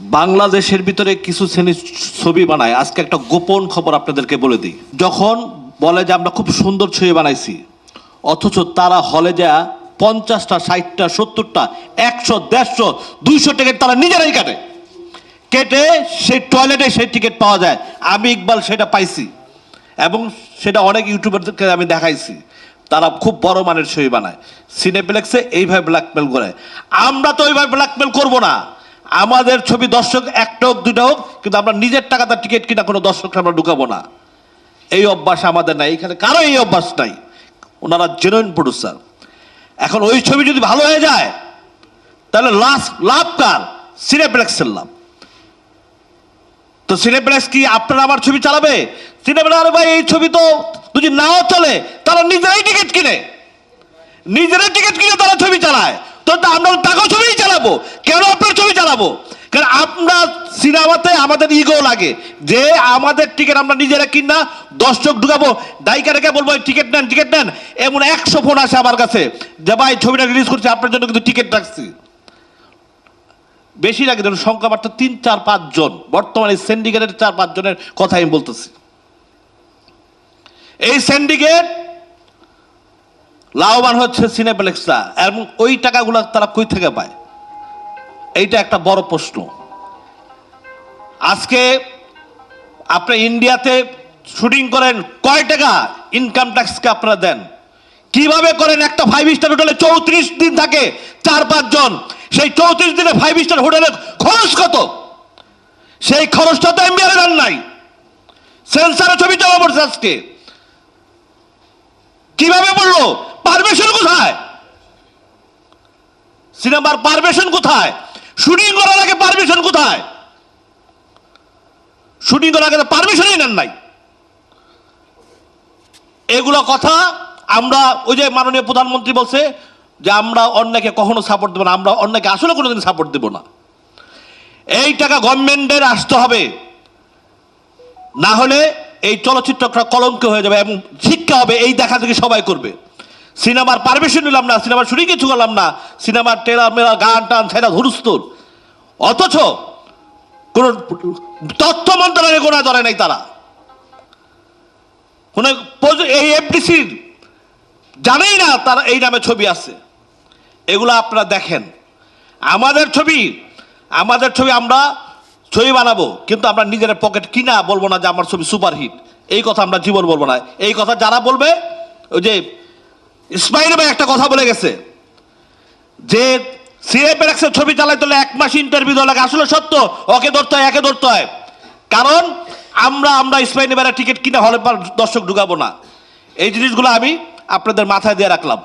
বাংলাদেশের ভিতরে কিছু শ্রেণির ছবি বানায়। আজকে একটা গোপন খবর আপনাদেরকে বলে দিই। যখন বলে যে আমরা খুব সুন্দর ছবি বানাইছি, অথচ তারা হলে যা পঞ্চাশটা, ষাটটা, সত্তরটা, একশো, দেড়শো, দুইশো টিকিট তারা নিজেরাই কাটে। কেটে সেই টয়লেটে সেই টিকিট পাওয়া যায়। আমি ইকবাল সেটা পাইছি এবং সেটা অনেক ইউটিউবারদেরকে আমি দেখাইছি। তারা খুব বড় মানের ছবি বানায়। সিনেপ্লেক্সে এইভাবে ব্ল্যাকমেল করে। আমরা তো ওইভাবে ব্ল্যাকমেল করব না। আমাদের ছবি দর্শক একটা হোক, দুটা হোক, কিন্তু আমরা নিজের টাকাতে টিকিট কিনা কোনো দর্শককে আমরা ঢুকাবো না। এই অভ্যাস আমাদের নাই। এখানে কারও এই অভ্যাস নাই। ওনারা জেনুইন প্রডিউসার এখন ওই ছবি যদি ভালো হয়ে যায়, তাহলে লাস্ট লাভ কার? সিনেপ্লেক্সের লাভ। তো সিনেপ্লেক্স কি আপনারা আমার ছবি চালাবে? সিনেপ্লেক্স ভাই, এই ছবি তো যদি নাও চলে, তারা নিজেরাই টিকিট কিনে। নিজেরাই টিকিট কিনে তারা ছবি চালায়। তো আমরা টাকা ছবিই চালাবো। কেন আপনার ছবি চালাবো? কারণ আমরা সিনেমাতে আমাদের ইগো লাগে। যে আমাদের টিকিট আমরা নিজেরা কিনা, দর্শক ঢুকাবো ডাইকারকে বলব টিকিট নেন টিকিট নেন। এমন একশো ফোন আসে আমার কাছে, যে, ভাই, ছবিটা রিলিজ করছি, আপনার জন্য কিন্তু টিকিট রাখছি। বেশি লাগে ধরুন, সংখ্যা মাত্র তিন, চার, পাঁচ জন। বর্তমানে সিন্ডিকেটের চার, পাঁচ জনের কথা আমি বলতেছি। এই সিন্ডিকেট লাভবান হচ্ছে সিনেপ্লেক্সরা এবং ওই টাকাগুলো তারা কই থেকে পায়? এইটা একটা বড় প্রশ্ন। আজকে আপনি ইন্ডিয়াতে শুটিং করেন, কয় টাকা ইনকাম ট্যাক্সকে আপনারা দেন? কীভাবে করেন? একটা ফাইভ স্টার হোটেলে চৌত্রিশ দিন থাকে, চার পাঁচ জন। সেই চৌত্রিশ দিনে ফাইভ স্টার হোটেলের খরচ কত? সেই খরচটা তো এমবিআর দেন নাই। সেন্সারে ছবি জমা পড়ছে আজকে। কীভাবে বলল? পারমিশন কোথায়? সিনেমার পারমিশন কোথায়? শুটিং করার আগে পারমিশন কোথায়? শুটিং করার আগে পারমিশনই নেন নাই। এগুলো কথা আমরা ওই যে মাননীয় প্রধানমন্ত্রী বলছে যে আমরা অন্যকে কখনো সাপোর্ট দেবো না, আমরা অন্যকে আসলে কোনোদিন সাপোর্ট দেবো না। এই টাকা গভর্নমেন্টের আসতে হবে। না হলে এই চলচ্চিত্রটা কলঙ্ক হয়ে যাবে এবং শিক্ষা হবে, এই দেখা দেখি সবাই করবে। সিনেমার পারমিশন নিলাম না, সিনেমার শুটিং কিছু করলাম না, সিনেমার টেলার মেলা গান টান ছেড়া ধুরুস্তুর অথচ কোন তথ্য মন্ত্রণালয়ে গোনা ধরে নাই তারা। কোন এই এফডিসির জানেই না তারা এই নামে ছবি আছে। এগুলো আপনারা দেখেন। আমাদের ছবি আমাদের ছবি আমরা ছবি বানাবো, কিন্তু আমরা নিজের পকেট কিনা বলব না যে আমার ছবি সুপারহিট। এই কথা আমরা জীবন বলব না। এই কথা যারা বলবে, ওই যে ইসমাইল ভাই একটা কথা বলে গেছে যে সিএপের একশো ছবি চালাই তোলে এক মাস ইন্টারভিউ দেওয়া লাগে। আসলে সত্য, ওকে ধরতে হয়, একে ধরতে হয়। কারণ আমরা আমরা ইসমাইল ভাইয়ের টিকিট কিনে হলে দর্শক ঢুকাবো না। এই জিনিসগুলো আমি আপনাদের মাথায় দিয়ে রাখলাম।